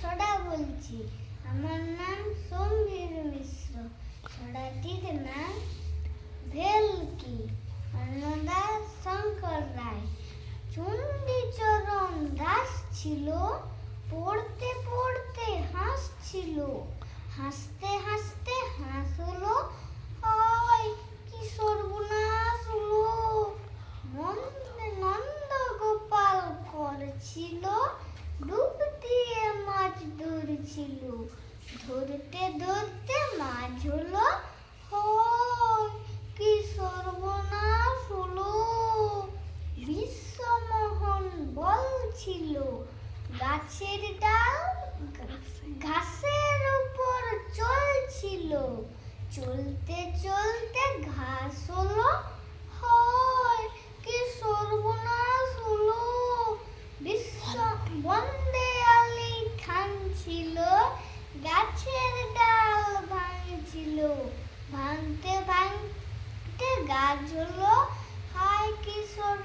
ছড়া বলছি। আমার নাম সমীর মিশ্র। ছড়াটির নাম ভেলকি। অন্নদা শঙ্কর রায়। চণ্ডীচরণ দাস ছিল। পড়তে পড়তে হাসছিল। হাসতে হাসতে হাসলো হয় কি সর্বনাশ হলো নন্দ নন্দ গোপাল করছিল ডুব দিয়ে মাছ ধরছিল। ধরতে ধরতে মাছ হলো কি সর্বনাশ হলো? বিশ্বমোহন বলছিল, গাছের ডাল ঘাসের উপর চলছিল। চলতে চলতে ঘাস হলো হয় কি সর্বনাশ হলো? বিশ্ব বন্দে ছিল গাছের ডাল ভাঙছিল ভাঙতে ভাঙতে গাছ হলো। হয় কি সর্ব